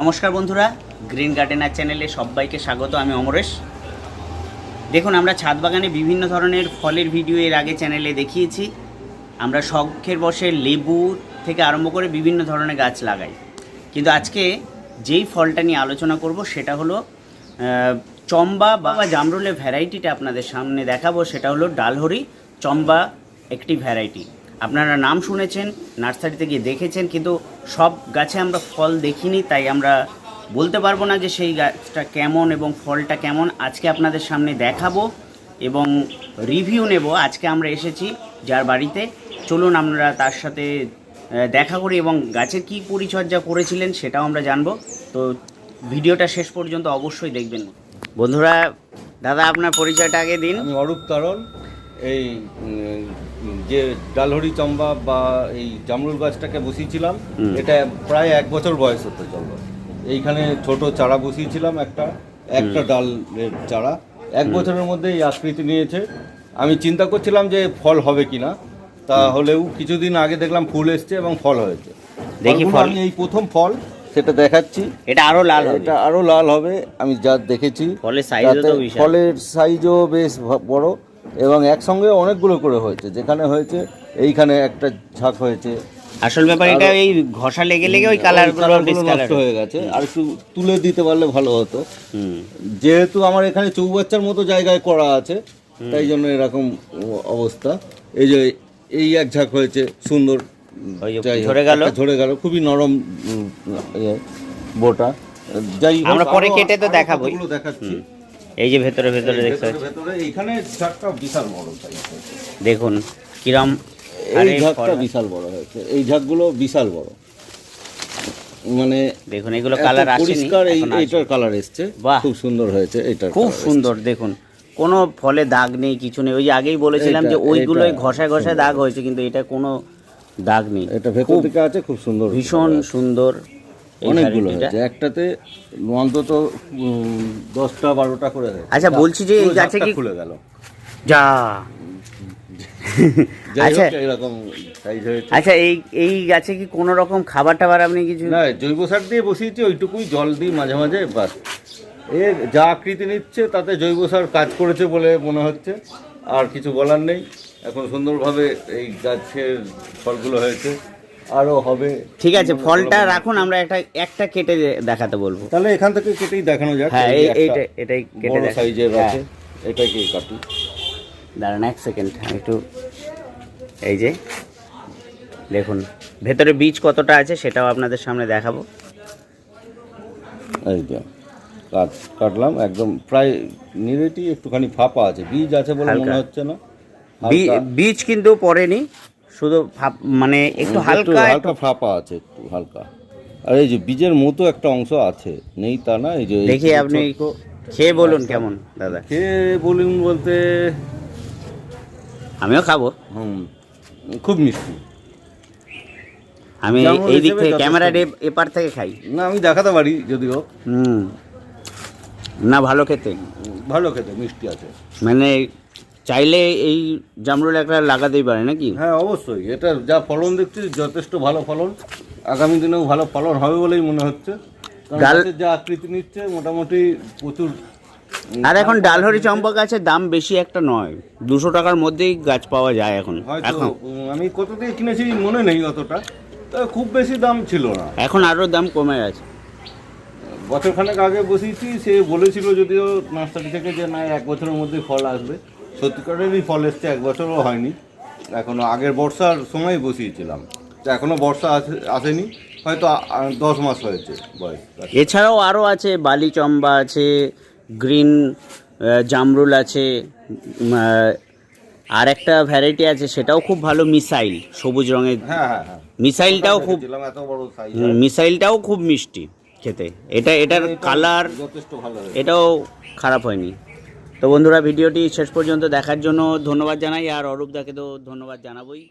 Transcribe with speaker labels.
Speaker 1: নমস্কার বন্ধুরা, green gardener চ্যানেলে সবাইকে স্বাগত, আমি অমরেশ। দেখুন, আমরা ছাদ বাগানে বিভিন্ন ধরনের ফলের ভিডিও এর আগে চ্যানেলে দেখিয়েছি। আমরা শখের বসে লেবু থেকে আরম্ভ করে বিভিন্ন ধরনের গাছ লাগাই। কিন্তু আজকে যেই ফলটা নিয়ে আলোচনা করব, সেটা হলো চম্বা বা জামরুলের ভ্যারাইটিটা আপনাদের সামনে দেখাবো, সেটা হলো ডালহরি চম্বা একটি ভ্যারাইটি আপনারা নাম শুনেছেন, নার্সারিতে গিয়ে দেখেছেন, কিন্তু সব গাছে আমরা ফল দেখিনি, তাই আমরা বলতে পারব না যে সেই গাছটা কেমন এবং ফলটা কেমন। আজকে আপনাদের সামনে দেখাবো এবং রিভিউ নেব। আজকে আমরা এসেছি যার বাড়িতে। চলুন আমরা তার সাথে দেখা করি এবং গাছের কি পরিচর্যা করেছিলেন সেটাও আমরা জানব। তো ভিডিওটা শেষ পর্যন্ত অবশ্যই দেখবেন। বন্ধুরা, দাদা, আপনার পরিচয়টা আগে দিন।
Speaker 2: আমি অরূপ তারণ এই যে ডালহরি চম্বা বা এই জামরুল গাছটাকে বসিয়েছিলাম এটা প্রায় এক বছর বয়স হতে চলবে এইখানে ছোট চারা বসিয়েছিলাম একটা একটা ডালের চারা। এক বছরের মধ্যে এই আকৃতি নিয়েছে। আমি চিন্তা করছিলাম যে ফল হবে কি কিনা তাহলেও কিছুদিন আগে দেখলাম ফুল এসছে এবং ফল হয়েছে।
Speaker 1: দেখি ফল।
Speaker 2: এই প্রথম ফল সেটা দেখাচ্ছি।
Speaker 1: এটা আরও লাল
Speaker 2: এটা আরও লাল হবে আমি যা দেখেছি।
Speaker 1: ফলের সাইজও তো
Speaker 2: ফলের সাইজও বেশ বড়। এবং একসঙ্গে অনেকগুলো করে হয়েছে যেখানে হয়েছে এইখানে একটা ঝাঁক হয়েছে।
Speaker 1: আসল ব্যাপার এটা এই ঘষা লেগে লেগে ওই কালার
Speaker 2: ওই colourগুলো নষ্ট হয়ে গেছে আর একটু তুলে দিতে পারলে ভালো হতো।
Speaker 1: হুম।
Speaker 2: যেহেতু আমার এখানে চৌবাচ্চার মতো জায়গায় করা আছে তাই জন্য এরকম অবস্থা। এই যে এই এক ঝাঁক হয়েছে সুন্দর
Speaker 1: ঝরে গেল?
Speaker 2: ঝরে গেল খুবই নরম ইয়ে, বোটা। যাই
Speaker 1: আমরা পরে কেটে তো।
Speaker 2: কতগুলো দেখাচ্ছি।
Speaker 1: এই যে ভেতরে ভেতরে দেখতে পাচ্ছি।
Speaker 2: ভেতরে এইখানে বিশাল বড়।
Speaker 1: দেখুন কিরম
Speaker 2: এই ঝাঁকটা বিশাল বড় হয়েছে। এই ঝাঁকগুলো বিশাল বড়। মানে
Speaker 1: দেখুন এগুলো কালার আসেনি
Speaker 2: এই। এইটার কালার এসছে।
Speaker 1: বাহ।
Speaker 2: খুব সুন্দর হয়েছে এইটার
Speaker 1: খুব সুন্দর দেখুন কোনো ফলে দাগ নেই কিছু নেই। ওই যে আগেই বলেছিলাম যে ওইগুলোই
Speaker 2: এটা
Speaker 1: ঘষায় ঘষায় দাগ হয়েছে কিন্তু এটা কোনো দাগ নেই।
Speaker 2: এটা ভেতর দিকে আছে খুব সুন্দর
Speaker 1: ভীষণ সুন্দর।
Speaker 2: অনেকগুলো। হয়েছে। একটাতে অন্তত দশটা বারোটা করে
Speaker 1: আচ্ছা, বলছি যে এই গাছে কি-
Speaker 2: খুলে গেল।
Speaker 1: যা। আচ্ছা।
Speaker 2: এরকম সাইজ হয়েছে।
Speaker 1: আচ্ছা এই এই গাছে কি কোনো রকম খাবার টাবার আপনি কিছু
Speaker 2: না জৈব সার দিয়ে বসিয়েছি ওইটুকুই জল দিই মাঝে মাঝে বাস। এর যা আকৃতি নিচ্ছে তাতে জৈব সার কাজ করেছে বলে মনে হচ্ছে। আর কিছু বলার নেই। এখন সুন্দরভাবে এই গাছের ফলগুলো হয়েছে। আরও হবে।
Speaker 1: ঠিক আছে ফলটা রাখুন আমরা একটা একটা কেটে দেখাতে বলব।
Speaker 2: তাহলে এখান থেকে কেটেই দেখানো যাক।
Speaker 1: হ্যাঁ এইটা এটাই কেটে
Speaker 2: বড় সাইজের
Speaker 1: হ্যাঁ।
Speaker 2: আছে এটাকে কাটি।
Speaker 1: দাঁড়ান এক সেকেন্ড একটু এই যে দেখুন ভেতরে বীজ কতটা আছে সেটাও আপনাদের সামনে দেখাবো।
Speaker 2: এই যে কাট কাটলাম একদম প্রায় নিরেটি একটুখানি ফাঁপা আছে। বীজ আছে বলে। মনে হচ্ছে না।
Speaker 1: বীজ কিন্তু পড়েনি শুধু মানে একটু হালকা
Speaker 2: হালকা ফাঁপা আছে একটু হালকা। আর এই যে বীজের মতো একটা অংশ আছে নেই তা না? এই যে
Speaker 1: দেখি আপনি খেয়ে বলুন কেমন দাদা।
Speaker 2: খেয়ে বলুন বলতে।
Speaker 1: আমিও খাব।
Speaker 2: হুম খুব মিষ্টি।
Speaker 1: আমি এই দিক থেকে। ক্যামেরার এপার থেকে খাই।
Speaker 2: না আমি দেখাতে পারি যদিও।
Speaker 1: হুম। না ভালো খেতে।
Speaker 2: ভালো খেতে মিষ্টি আছে।
Speaker 1: মানে চাইলে এই জামরুল একটা লাগাতেই পারে নাকি?
Speaker 2: হ্যাঁ অবশ্যই। এটা যা ফলন দেখছি যথেষ্ট ভালো ফলন। আগামী দিনেও ভালো ফলন হবে বলেই মনে হচ্ছে।
Speaker 1: ডাল-
Speaker 2: যা আকৃতি নিচ্ছে মোটামুটি প্রচুর
Speaker 1: আর এখন ডালহরি চম্পা গাছের দাম বেশি একটা নয়। দুশো টাকার মধ্যেই গাছ পাওয়া যায় এখন। এখন।
Speaker 2: আমি কত দিয়ে কিনেছি মনে নেই অতটা খুব বেশি দাম ছিল না।
Speaker 1: এখন আরও দাম কমে গেছে।
Speaker 2: বছরখানেক আগে বসিয়েছি সে বলেছিল যদিও নার্সারি থেকে যে না এক বছরের মধ্যে ফল আসবে। সত্যিকারেরই ফল এসছে এক বছরও হয়নি। এখনও আগের বর্ষার সময় বসিয়েছিলাম। তো এখনও বর্ষা আসে- আসেনি। হয়তো দশ মাস হয়েছে বয়স।
Speaker 1: এছাড়াও আরও আছে বালি চম্বা আছে গ্রিন জামরুল আছে আর একটা ভ্যারাইটি আছে সেটাও খুব ভালো মিসাইল সবুজ রঙের।
Speaker 2: হ্যাঁ হ্যাঁ হ্যাঁ।
Speaker 1: মিসাইলটাও খুব মিসাইলটাও খুব মিষ্টি খেতে। এটা এটার কালার
Speaker 2: যথেষ্ট ভালো
Speaker 1: এটাও খারাপ হয়নি। তো বন্ধুরা, ভিডিওটি শেষ পর্যন্ত দেখার জন্য ধন্যবাদ জানাই, আর অরূপ দাকে তো ধন্যবাদ জানাবোই।